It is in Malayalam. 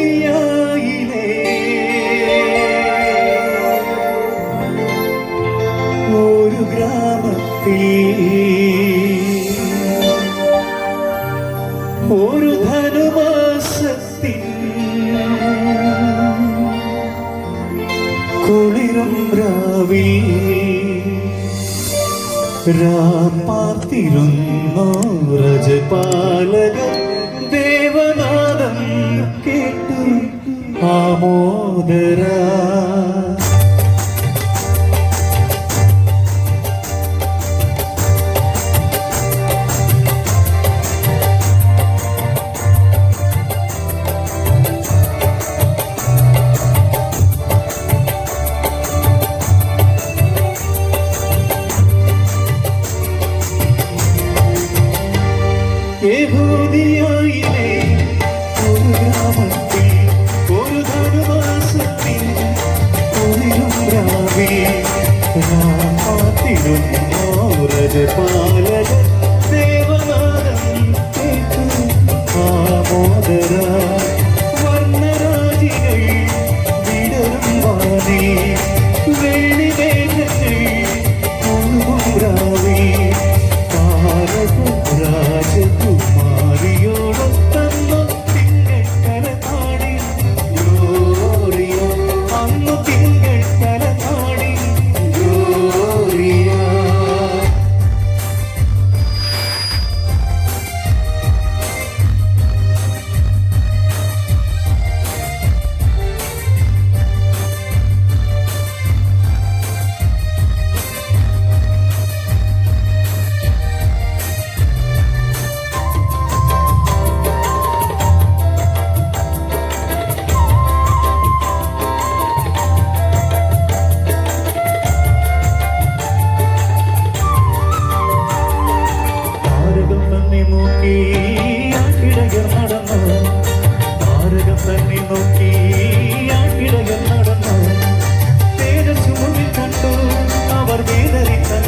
യഹൂദിയായിലേ ഒരു ഗ്രാമത്തിൽ ഒരു ധനുമാസത്തിൽ കുളിരും രാവിൽ രാപ്പാർത്തിരുന്നോ രജപാലകം দামোদরা। এ ভুদি হইলে পালা കണ്ണി നോക്കി ഇടകൾ നടന്നു. തേജസ്സുമുന്നിൽ കണ്ടു. അവർ വേദനിത്തന്നു